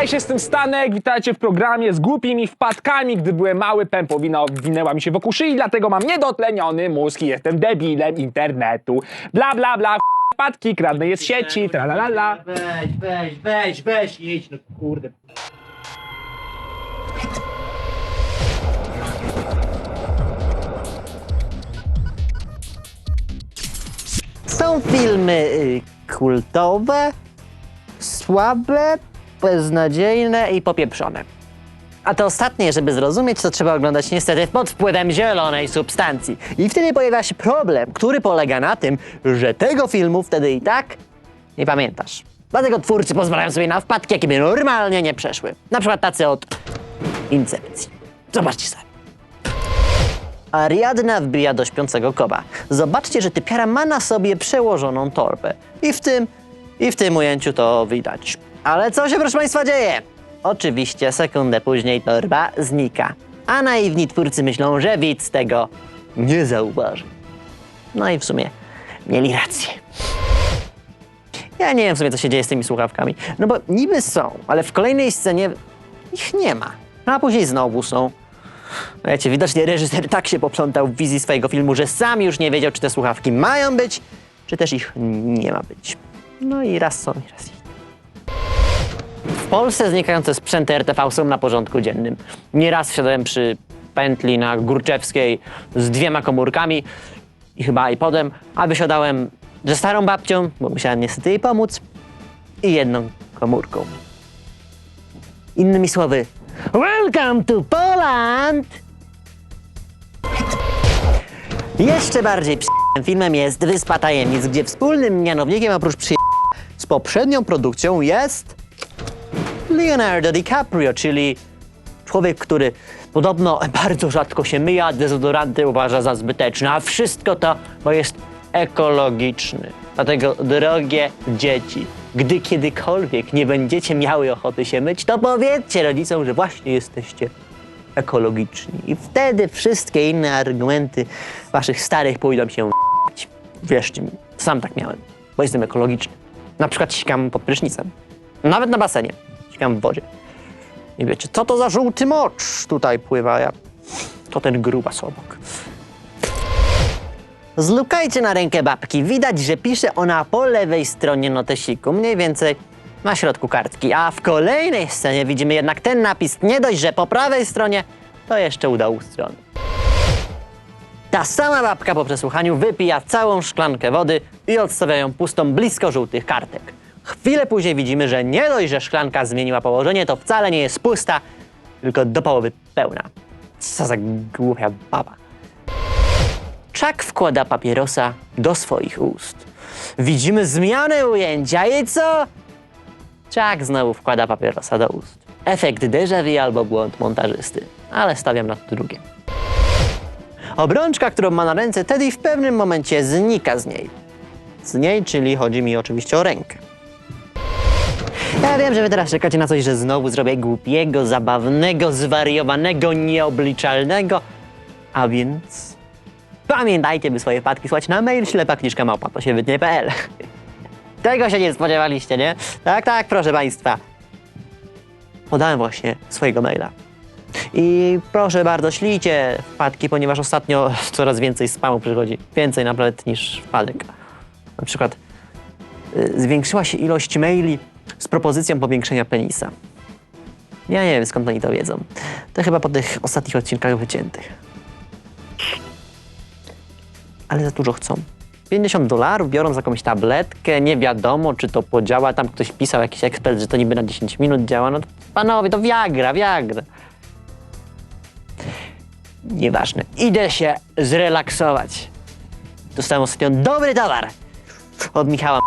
Cześć, jestem Stanek, witajcie w programie z głupimi wpadkami. Gdy byłem mały, pępowina obwinęła mi się wokół szyi, dlatego mam niedotleniony mózg i jestem debilem internetu. Bla, bla, bla, wpadki, kradnę je z sieci, tralalala. Weź, weź, weź, weź, jedź, no kurde. Są filmy y, kultowe, słabe, beznadziejne i popieprzone. A to ostatnie, żeby zrozumieć, to trzeba oglądać niestety pod wpływem zielonej substancji. I wtedy pojawia się problem, który polega na tym, że tego filmu wtedy i tak nie pamiętasz. Dlatego twórcy pozwalają sobie na wpadki, jakie by normalnie nie przeszły. Na przykład tacy od Incepcji. Zobaczcie sami. Ariadna wbija do śpiącego koba. Zobaczcie, że typiara ma na sobie przełożoną torbę. I w tym, i w tym ujęciu to widać. Ale co się, proszę Państwa, dzieje? Oczywiście sekundę później torba znika. A naiwni twórcy myślą, że widz tego nie zauważy. No i w sumie mieli rację. Ja nie wiem w sumie, co się dzieje z tymi słuchawkami. No bo niby są, ale w kolejnej scenie ich nie ma. No a później znowu są. No Wiecie, widocznie reżyser tak się poplątał w wizji swojego filmu, że sam już nie wiedział, czy te słuchawki mają być, czy też ich nie ma być. No i raz są, i raz ich. Polsce znikające sprzęty RTV są na porządku dziennym. Nieraz wsiadałem przy pętli na Górczewskiej z dwiema komórkami i chyba iPodem, a wysiadałem ze starą babcią, bo musiałem niestety jej pomóc, i jedną komórką. Innymi słowy, Welcome to Poland! Jeszcze bardziej przy***ym filmem jest Wyspa Tajemnic, gdzie wspólnym mianownikiem oprócz przy z poprzednią produkcją jest Leonardo DiCaprio, czyli człowiek, który podobno bardzo rzadko się myje, a dezodoranty uważa za zbyteczne, a wszystko to, bo jest ekologiczny. Dlatego, drogie dzieci, gdy kiedykolwiek nie będziecie miały ochoty się myć, to powiedzcie rodzicom, że właśnie jesteście ekologiczni. I wtedy wszystkie inne argumenty waszych starych pójdą się. Wierzcie mi, sam tak miałem, bo jestem ekologiczny. Na przykład sikam pod prysznicem. Nawet na basenie. W wodzie. I wiecie, co to za żółty mocz tutaj pływa? Ja... To ten grubas obok. Zlukajcie na rękę babki. Widać, że pisze ona po lewej stronie notesiku, mniej więcej na środku kartki. A w kolejnej scenie widzimy jednak ten napis nie dość, że po prawej stronie, to jeszcze u dołu strony. Ta sama babka po przesłuchaniu wypija całą szklankę wody i odstawia ją pustą blisko żółtych kartek. Chwilę później widzimy, że nie dość, że szklanka zmieniła położenie, to wcale nie jest pusta, tylko do połowy pełna. Co za głupia baba. Chuck wkłada papierosa do swoich ust. Widzimy zmianę ujęcia i co? Chuck znowu wkłada papierosa do ust. Efekt déjà vu albo błąd montażysty, ale stawiam na to drugie. Obrączka, którą ma na ręce Teddy w pewnym momencie znika z niej. Z niej, czyli chodzi mi oczywiście o rękę. Ja wiem, że wy teraz czekacie na coś, że znowu zrobię głupiego, zabawnego, zwariowanego, nieobliczalnego. A więc pamiętajcie, by swoje wpadki słać na mail ślepakniczka małpa, to się wytnie.pl. Tego się nie spodziewaliście, nie? Tak, tak, proszę państwa. Podałem właśnie swojego maila. I proszę bardzo, ślijcie wpadki, ponieważ ostatnio coraz więcej spamu przychodzi. Więcej nawet niż wpadek. Na przykład y, zwiększyła się ilość maili propozycją powiększenia penisa. Ja nie wiem skąd oni to wiedzą. To chyba po tych ostatnich odcinkach wyciętych. Ale za dużo chcą. 50 dolarów biorą za jakąś tabletkę, nie wiadomo czy to podziała. Tam ktoś pisał, jakiś ekspert, że to niby na 10 minut działa. No panowie, to Viagra, Viagra. Nieważne. Idę się zrelaksować. Dostałem ostatnio dobry towar od Michała.